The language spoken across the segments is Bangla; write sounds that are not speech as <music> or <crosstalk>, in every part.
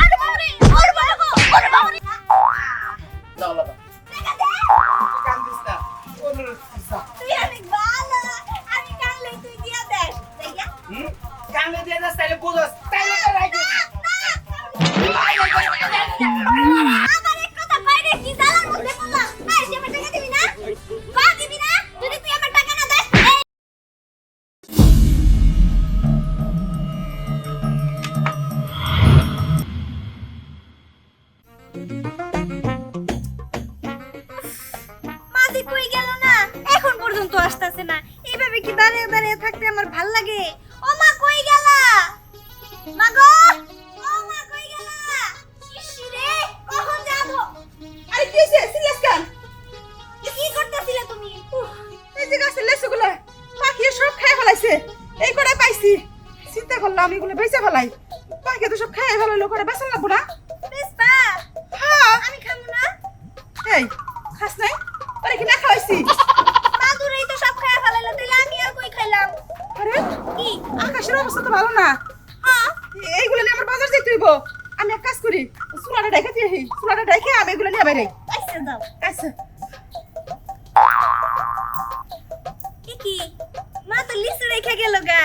আরে বাবারে ওরে ভালো না। হ্যাঁ। এইগুলো নিয়ে আমার বাজার যেতে হইব। আমি এক কাজ করি চুলাটা ডাইকে দিয়ে চুলাটা ডাইকে আমি এগুলো নিয়ে বাইরে দাও। আচ্ছা কি কি? মা তো লিচু রেখে গেল গা।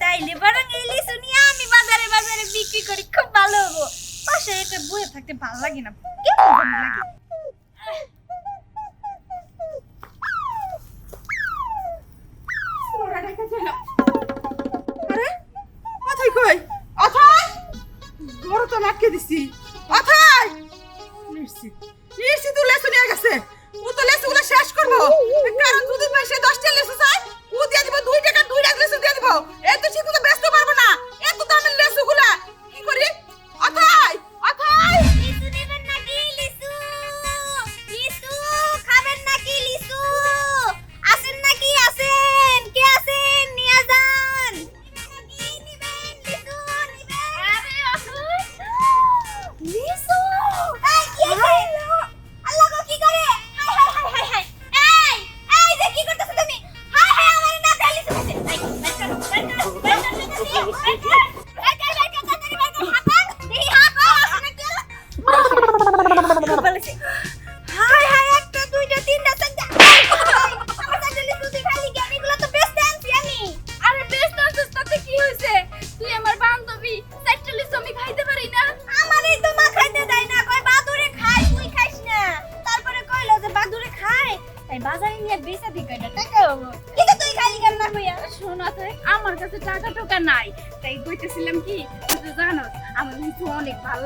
তাইলে বরং এই লিচু নিয়ে আমি বাজারে বাজারে বিক্রি করি খুব ভালো হব। পাশে এটা বয়ে থাকতে ভালো লাগে না কেমন লাগে। দিছি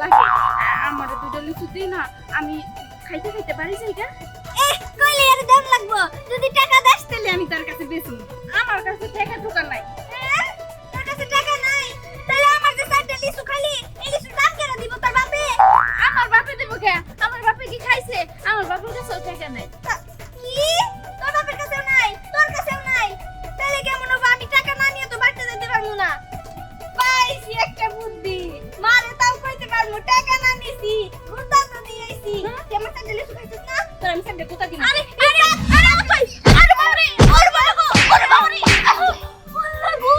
লাগে? আমার দুটো লিচু দিই না আমি খাইতে খাইতে পারি এ কইলে এর দাম লাগবো। যদি টাকা দাস তাহলে আমি তার কাছে বেচুন আমার কাছে টাকা ঢোকার নাই। হ্যাঁ? কাছে টাকা নাই? তাহলে আমার যে চারটা লিচু খালি এই লিচুর দাম কেন দিব তোর বাপে? আমার বাপে দেবো কে? আমার বাপে কি খাইছে? আমার বাপের কাছেও টাকা নাই। দিয়েছি তুই আমার সাথে লিচু না? তোর আমি সাথে কোথা দিবি আরে আরে আরে আমার কই আরে বাবারে ওরে বাবা ওরে বাবারে আল্লাহ গো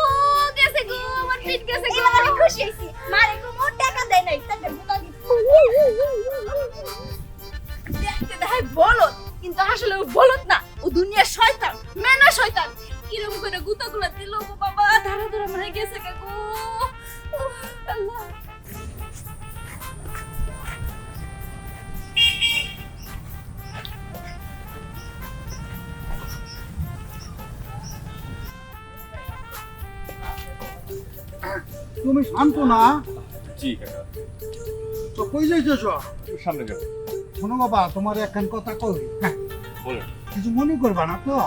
গেছে গো আমার পিঠ গেছে গো। আমি খুশি হইছি মারে কো মোট টাকা দেয় নাই তাকে কোথা দিবি? দেখতে দেখায় বলত কিন্তু আসলে ও বলত না ও দুনিয়ার শয়তান মেনা শয়তান। কীরকম করে গুতাগুলা দিল গো বাবা ধারা ধরা মনে গেছে গো। আল্লাহ। তুমি শান্ত না? জি কাকা তো কই যাইতেছ? সামনে যাব শোনো বাবা তোমার একখান কথা কই? হ্যাঁ, বলেন। কিছু মনে করবা না তো?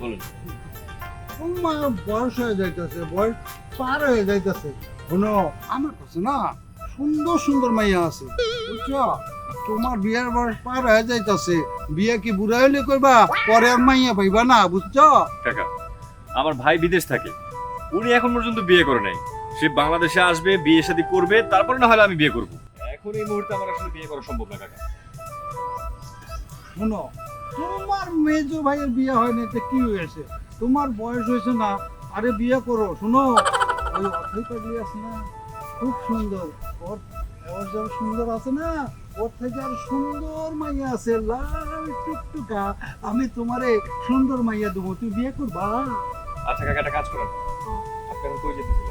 বলেন। তোমার বয়স হয়ে যাইতেছে বয়স পার হয়ে যাইতেছে। শোনো আমার কাছে না সুন্দর সুন্দর মাইয়া আছে বুঝছ? তোমার বিয়ের বয়স পার হয়ে যাইতেছে। বিয়ে কি বুড়া হইলে কইবা? পরে আর মাইয়া পাইবা না বুঝছ? কাকা আমার ভাই বিদেশ থাকে। উনি এখন পর্যন্ত বিয়ে করে নাই। সে বাংলাদেশে আসবে বিয়ে শাদী করবে তারপরে না হলে আমি বিয়ে করব। এখন এই মুহূর্তে আমার আসলে বিয়ে করা সম্ভব না কাকা। শোনো তোমার মেজো ভাইয়ের বিয়ে হয়নি তো কি হয়েছে? তোমার বয়স হয়েছে না আরে বিয়ে করো শোনো। ওই পাগলি আছে না খুব সুন্দর। ওর ওর সুন্দর আছে না ওর থেকে আর সুন্দর মাইয়া আছে লাল টুকটুকা। আমি তোমারে সুন্দর মাইয়া দেবো তুই বিয়ে করবা? আচ্ছা কাকা একটা কাজ করো আপনি এখন কই যেতেছিলেন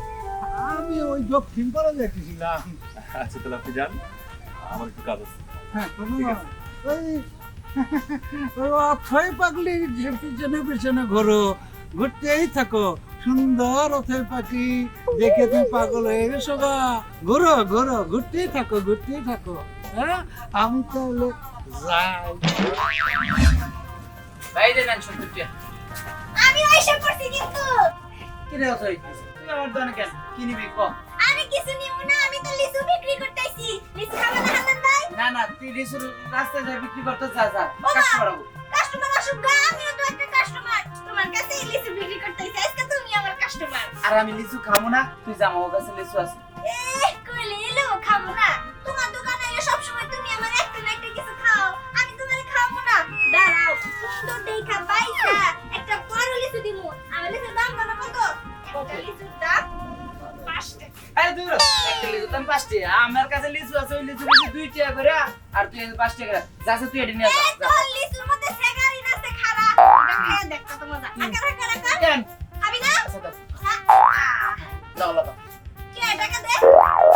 আমি ওই দক্ষিণ পাড়া দেখেছিলাম আচ্ছা তাহলে আপনি যান। আমার একটু কাজ আছে। হ্যাঁ। ওই <laughs> ওই অথই পাগলি যে পিছনে পিছনে ঘোরো ঘুরতেই থাকো। সুন্দর অথই পাখি দেখে তুমি পাগল হয়ে গেছো গা। ঘোরো ঘোরো ঘুরতেই থাকো ঘুরতেই থাকো। হ্যাঁ আমি তাহলে যাই ভাই দেন সত্তর টাকা আমি ওইসব করছি কিন্তু। কিনে হতো তুই আমার দোকানে কেন? কি নিবি কম কিছু নিব না আমি তো লিচু বিক্রি করতেছি। লিচু খাবে না হালান ভাই? না না তুই লিচু রাস্তায় যা বিক্রি করতে যা যা! কাস্টমার হব কাস্টমার আসুক গা আমিও তো একটা কাস্টমার তোমার কাছে লিচু বিক্রি করতেছি আজকে তুমি আমার কাস্টমার আর আমি লিচু খাব না তুই জামাও কাছে লিচু আছে। দাম পাঁচ টাকা আমার কাছে লিচু আছে ওই লিচু বেশি দুই টাকা করে আর তুই পাঁচ টাকা করে। যাচ্ছে তুই এটা নিয়ে যা তো। লিচুর মধ্যে সেগারি নাছে খারা। এটা খেয়ে দেখ কত মজা। আকার আকার আকার। কেন খাবি না? আচ্ছা দাও লাগা কে টাকা দে?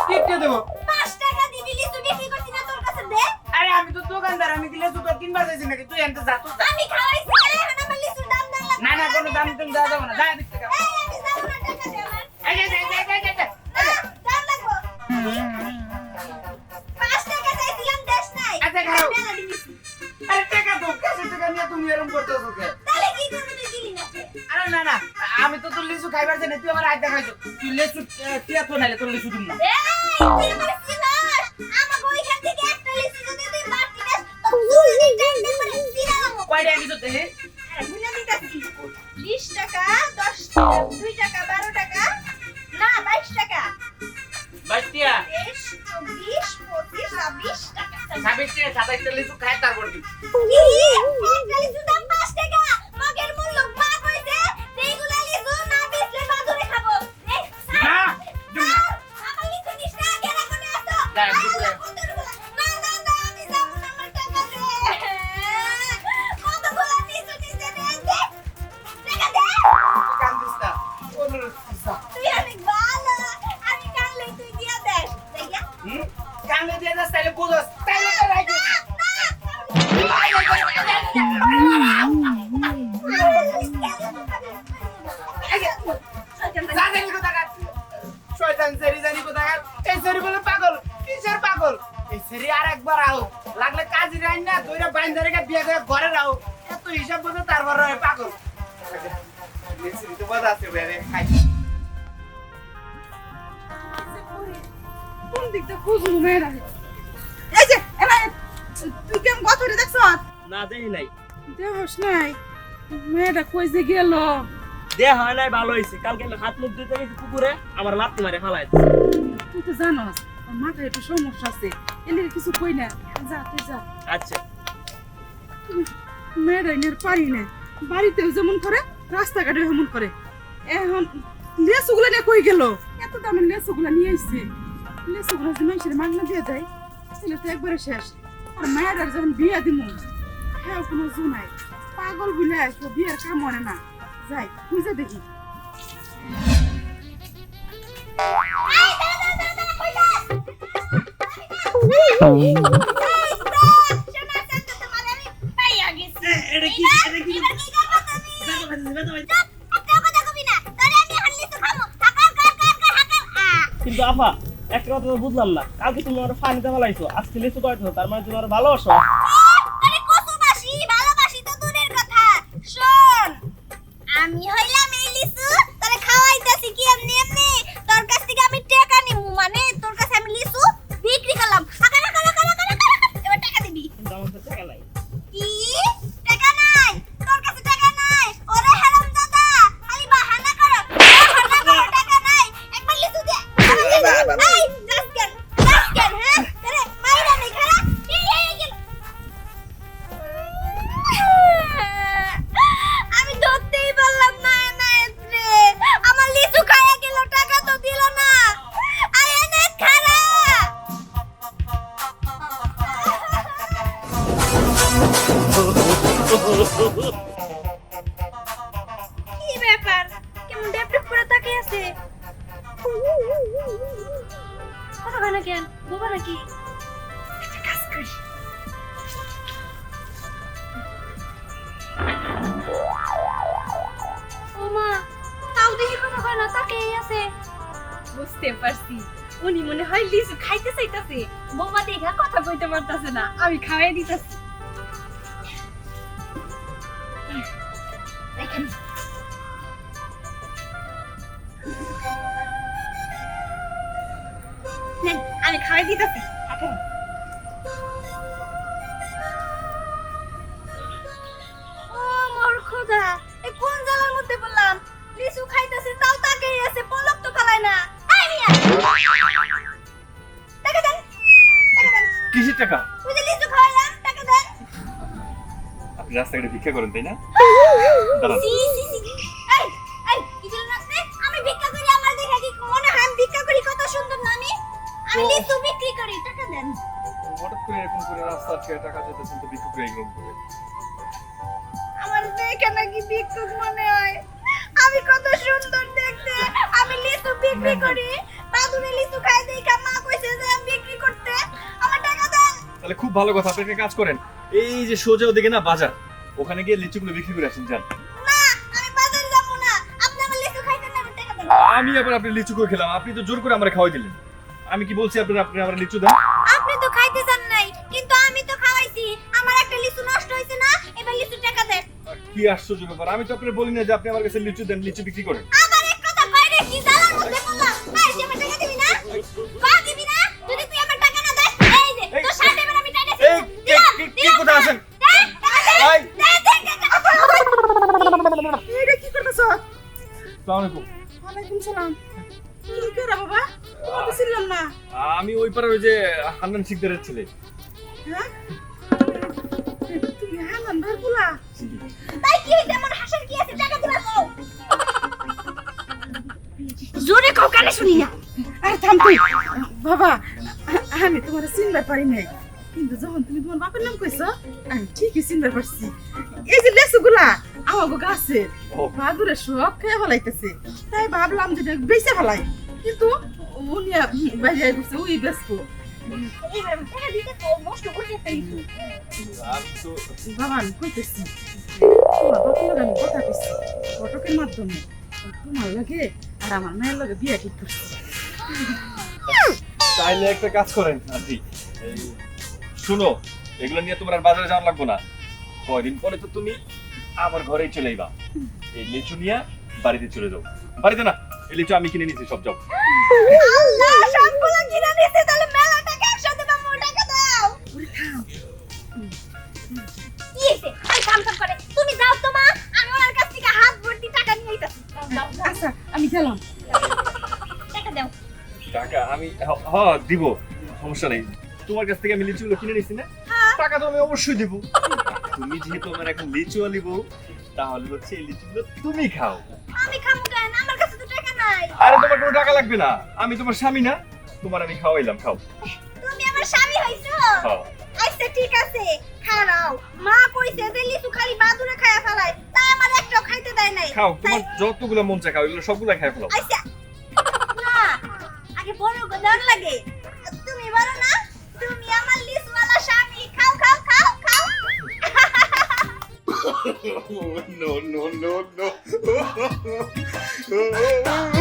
টিপতে দেবো। পাঁচ টাকা দিবি লিচু বিক্রি করছি না তোর কাছে দে। আরে আমি তো দোকানদার আমি কি লিচু তোর কিনবার যাইছি নাকি? তুই এনতে যা তুই আমি খাওয়াইছি না এখন আমার লিচুর দাম দেন না না কোনো দাম তুমি যাবে না। যা খাইবার জানি তুই আমার আড্ডা খাইছো তুই লিচু টিয়া তো নাইলে তোর লিচু দিন না। বাড়তি দেস তো কয় টাকা 20 টাকা 10 2 টাকা 12 টাকা না 22 টাকা। বাইশ টিয়া 23 24 25 26 টাকা। ছাব্বিশ সাতাইশটা লিচু তারপর দিবি একবার আও। লাগলে কাজী রাইন না দুইটা বাইন ধরে বিয়ে করে ঘরে রাও। এত হিসাব বুঝে তারপর রয়ে পাগল। তো বাদ আছে বেরে কোন দিকটা খুঁজবো মেয়েরা এই যে তুই কেমন কত দেখছ? না দেখি নাই। দেহস নাই। মেয়েটা কই যে গেল? দে হয় নাই ভালো হয়েছে কালকে হাত মুখ ধুতে গেছি পুকুরে আমার লাত্তি মারে ফালাই তুই তো জানোস। মাথায় একটু সমস্যা আছে। এলে কিছু কই না। যা তুই যা। আচ্ছা। মেয়েরা পারি না। বাড়িতেও যেমন করে রাস্তাঘাটে যেমন করে। এখন লেসুগুলা নিয়ে কই গেল? এত দামের লেসুগুলা নিয়ে আইছে। লেসুগুলা যে মানুষের মাগনা দিয়ে যায় তাহলে তো একবারে শেষ। আর মায়ের যখন বিয়া দিমু হ্যাঁ কোনো জু নাই। পাগল বুলে আসব বিয়ের কাম মনে না যাই বুঝে দেখি। কিন্তু আপা একটা কথা বুঝলাম না। কালকে তুমি আমার পানিতে ফেলাইছো আজকে লিচু কয়তো তার মানে তুমি আমার ভালোবাসো। না কেন বোবা নাকি? কাজ করি। তাও দেখি কথা কয় না তাকিয়ে আছে। বুঝতে পারছি। উনি মনে হয় লিচু খাইতে চাইতাছে। বোমা দেখা কথা কইতে পারতাছে না। আমি খাওয়াই দিতাছি। খাওয়াই দিতেছি। কোন জায়গার মধ্যে বললাম? লিচু খাইতেছে তাও তাকেই আছে পলক তো ফালায় না। আই টাকা দেন কিসের টাকা? লিচু খাওয়াইলাম টাকা দেন। আপনি রাস্তাঘাটে ভিক্ষা করেন তাই না? আটকে টাকা তো এরকম করে আমার দেখে নাকি ভিক্ষুক মনে হয়? আমি কত সুন্দর দেখতে। আমি লিচু বিক্রি করি। লিচু খাই দেখা মা কইছে যে আমি বিক্রি করতে। আমার টাকা দেন। তাহলে খুব ভালো কথা আপনি একটা কাজ করেন। এই যে সোজা ওদিকে না বাজার। ওখানে গিয়ে লিচুগুলো বিক্রি করে আসেন যান। আমি আবার আপনি লিচু করে খেলাম? আপনি তো জোর করে আমার খাওয়াই দিলেন। আমি কি বলছি আপনার আপনি আমার লিচু দেন? কি আশ্চর্য ব্যাপার আমি তো আপনার বলি না যে আপনি আমার কাছে লিচু দেন লিচু বিক্রি করেন আবার এক কথা বাইরে কি জ্বালার মধ্যে পড়লাম এই যে আমার টাকা দিবি না বা দিবি না যদি তুই আমার টাকা না দেস এই যে তোর শার্ট আমি টাইটেছি এই কি- কি কোথায় আছেন এই এটা কি করতেছ আসসালামু আলাইকুম ওয়ালাইকুম সালাম কি করে বাবা তোমাকে তো ছিলাম না আমি ওই পারে ওই যে হান্নান শিকদারের ছেলে হ্যাঁ তুমি হানান ভাই বলা কানে শুনি না। আরে থাম তুই। বাবা আমি তোমার চিনতে পারি নাই। কিন্তু যখন তুমি তোমার বাপের নাম কইছো আমি ঠিকই চিনতে পারছি এই যে লেসুগুলা আমাকে গাছে। বাদুরে সব খেয়ে ফেলাইতেছে। তাই ভাবলাম যে বেঁচে ফেলাই। কিন্তু উনি বাইরে গেছে উই ব্যস্ত। এইবার টাকা দিতে কও নষ্ট করতে পাইছি আর তো বাবা আমি কইতেছি। তোমার বাপের আমি কথা কইছি। ফটকের মাধ্যমে। তোমার লাগে আর আমার মেয়ের লগে বিয়ে ঠিক করছি। চাইলে একটা কাজ করেন আন্টি। শুনো এগুলো নিয়ে তোমার আর বাজারে যাওয়া লাগবো না। কয়দিন পরে তো তুমি আমার ঘরেই চলে আইবা। এই লিচু নিয়ে বাড়িতে চলে যাও। বাড়িতে না এই লিচু আমি কিনে নিয়েছি সব যাও। আল্লাহ সবগুলো কিনে নিতে তাহলে মেলা টাকা একসাথে পাবো টাকা দাও। তুমি যাও তো মা আমি ওনার কাছ থেকে হাত ভর্তি টাকা নিয়ে আইতাছি। আমি গেলাম টাকা দাও। টাকা আমি হ- হ দিব। সমস্যা নেই। তোমার কাছ থেকে আমি লিচুগুলো কিনে নিছি না? টাকা তো আমি অবশ্যই দিব। তুমি যেহেতু আমার এখন লিচু আলিব তাহলে হচ্ছে এই লিচুগুলো তুমি খাও। আমি খামু কেন? আমার কাছে তো টাকা নাই। আরে তোমার কোনো টাকা লাগবে না। আমি তোমার স্বামী না। তোমার আমি খাওয়াইলাম খাও। তুমি আমার স্বামী হইছো? আচ্ছা ঠিক আছে। খাও। মা কইছে যে লিচু খালি বাদুরে খায়া ফেলায় তাই আমার একটাও খাইতে দেয় নাই খাও তোমার যতগুলো মন চায় খাও এগুলো সবগুলো খেয়ে ফেলো। আচ্ছা না আগে বড় গোদান লাগে। তুমি বলো না তুমি আমার লিসওয়ালা স্বামী। খাও খাও খাও খাও। No no no no. <laughs>